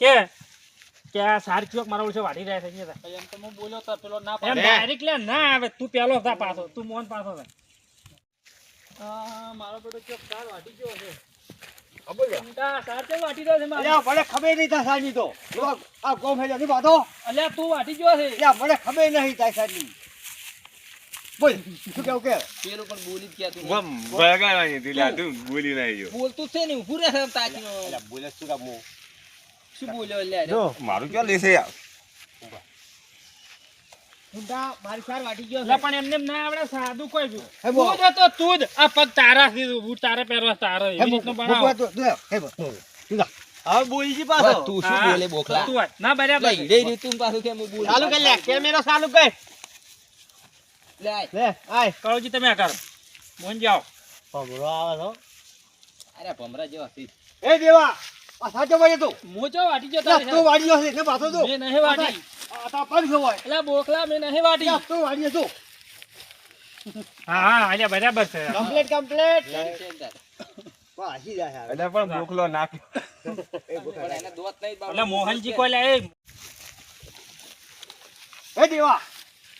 કે? કે આ સાર ચોક મારા ઓળશે વાડી રહ્યા છે. એમ તો હું બોલ્યો તો પેલો ના એમ ડાયરેક્ટ લે ના આવે તું પેલો થા પાછો તું મોન પાછો થા. આ, મારો બેટો ચોક સાર વાટી ગયો છે. ખબર નહીં થાય સાહેબની તો. આ ગોમ હેજા ની વાતો અલ્યા તું વાટી ગયો છે. મને ખબર નહીં થાય સાહેબની બોલ શું કેવું કે? પેલું પણ બોલી જ તું. ગમ તું બોલી નહીં ગયો બોલતું છે ને ઉભું રહે બોલે શું કામ? શું બોલ્યો અલ્યા જો. મારું ક્યાં લેશે યાર? ઊંડા મારી સાર વાટી ગયો એટલે પણ એમને ના આવડે સાદું કોઈ બી. તું જ હતો તું જ. આ પગ તારા બૂટ તારે પહેરવા તારો. એવી રીતનું બનાવો. હવે બોલી જી તું શું બોલે બોખલા? તું ના બરાબર. ઈડે ઈડે તું પાછું કેમ બોલે. ચાલુ કર લે કેમેરો ચાલુ કર. લે લે આય. કળોજી તમે આ કરો. મોહન જાઓ પગડો આવે છો અરે ભમરા જેવા એ દેવા. સાચો વાળી તું. મોચો વાટી ગયો તો વાડી તું છે ને પાછો તો. મે નહીં વાટી. આ તા હોય. અલ્યા બોખલા મેં નહીં વાટી. તો વાડી વાળી હા હા અહીંયા બરાબર છે. કમ્પ્લીટ કમ્પ્લીટ પણ વાસી જાય એટલે પણ બોકલો નાખ્યો. એ બોકા. એને દોત નહીં બાબા. એટલે મોહનજી કોઈ લે એ એ દેવા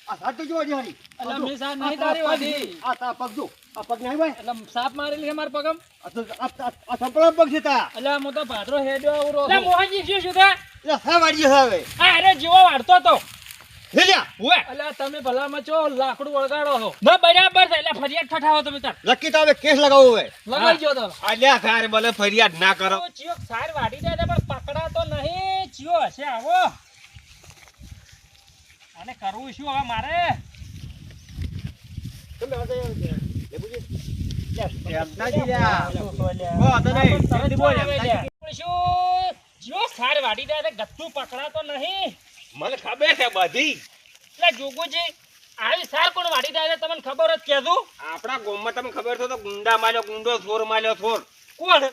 આ સાચો જો વાળી હારી અલ્યા સાહેબ નહીં તારી વાટી આ તા પગ જો. આ પગ નહીં ભાઈ. એટલે સાપ મારેલી છે મારા પગમ. આ તો આ આ- આ સંપલા પગ છે તા અલ્યા હું તો ભાદરો હેડ્યો આવું એટલે મોહનજી શું શું થા લે સા વાળી હવે? આ અરે જેવો વાળતો તો. લે લ્યા હુએ અલ્યા તમે ભલામાં ચો લાકડું વળગાડો છો. ના બરાબર છે એટલે ફરિયાદ ઠઠાવો તમે તાર. લકી તો હવે કેસ લગાવવો હવે. લગાઈ ગયો તો. અલ્યા સાર ભલે ફરિયાદ ના કરો. ચિયો સાર વાડી દે પણ પકડા તો નહીં. ચિયો હશે આવો. અને કરવું શું હવે મારે તમે આ તો લે બુજી એમનાજી લ્યા. હો, તો નહીં. જલ્દી બોલ, એમ થાય. શું ચિયો સાર વાડી દે છે ગત્તું પકડાતો નહીં મને ખબર છે બધી. એટલે જોગુજી આવી સાર કોણ વાડી દે તમને ખબર જ કેદું આપણા ગામમાં તમને ખબર તો ગુંડા માલ્યો ગુંડો ચોર માલ્યો ચોર કોણ?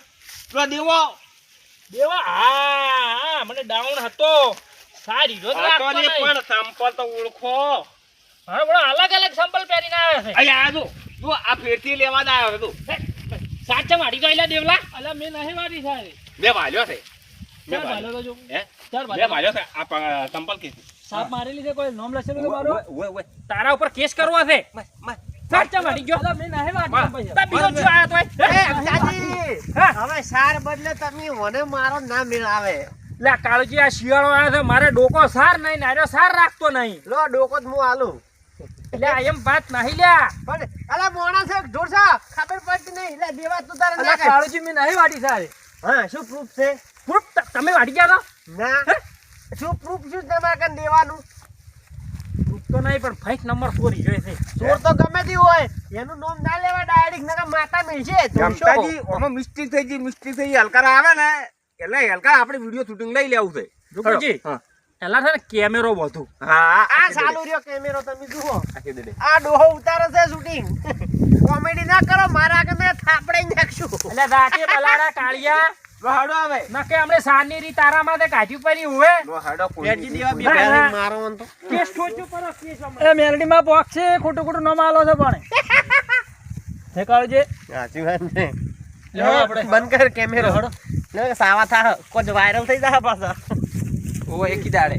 પેલો દેવો. દેવા? હા મને ડાઉન હતો. સારી નહીં. પણ સંપલ તો ઓળખો. હા અલગ અલગ સંપલ પહેરીને આવે છે. જો. તું આ ફેરથી લેવા જ આવ્યો તું. સાચા વાડી તો આયલા દેવલા. અલ્યા મેં નહીં વાટી સારી મેં ભાલ્યો છે. મેં ચાર તો જો. હે? ચાર મેં ભાલો ભાલ્યો છે. આ સંપલ કે સાપ મારેલી છે કોઈ? નામ લખેલું છે મારું? ઓય ઓય તારા ઉપર કેસ કરવો છે. સાચા વાડી ગયો. અલ્યા મેં નહીં વાટી તા બીજો જો આયો તોય? એ અંકાજી હવે સાર બદલે તમે મને મારો ના મેળાવે. લે કાળજી આ શિયાળો આવ્યો છે. મારે ડોકો સાર નહીં નાર્યો સાર રાખતો નહીં. લો ડોકો જ હું આલું. આ એમ વાત નહીં લ્યા પણ અલા મોણા છે ઢોરસા ખબર પડતી નહીં. લે દેવા તું તારે ના. કાળુજી મેં નહીં વાટી સારી. હા શું પ્રૂફ છે? પ્રૂફ તમે વાડી ગયા ના. શું પ્રૂફ શું તમારે કન દેવાનું? પ્રૂફ તો નહીં પણ ફાઈટ નંબર ફોર જોઈએ છે. ચોર તો ગમે તે હોય એનું નામ ના લેવા ડાયરેક્ટ નકા માતા મિલશે જમતાજી ઓમાં મિસ્ટેક થઈ ગઈ મિસ્ટેક થઈ ગઈ. આવે ને એટલે હલકા આપણે વીડિયો શૂટિંગ લઈ લેવું છે. રૂપજી હા. એલા છે ને કેમેરો વધુ હા આ ચાલુ રહ્યો કેમેરો તમે જુઓ. આ ડોહો ઉતારે છે શૂટિંગ કોમેડી ના કરો મારા આગળ મેં થાપડાઈ નાખશું. એટલે રાતે બલાડા કાળિયા લો આવે. ના કે સાની રી તારા માટે કાઢ્યું પડી દેવા બી ના, ના. મારો તો કેસ પર કેસ બોક્સ છે ખોટું ખોટું નામ આલો છે પણ. હે કાળુજી સાચી વાત છે. આપણે. બંધ કર કેમેરો. સાવા થા કોઈ વાયરલ થઈ જાય પાછા. ઓ એકી દાડે?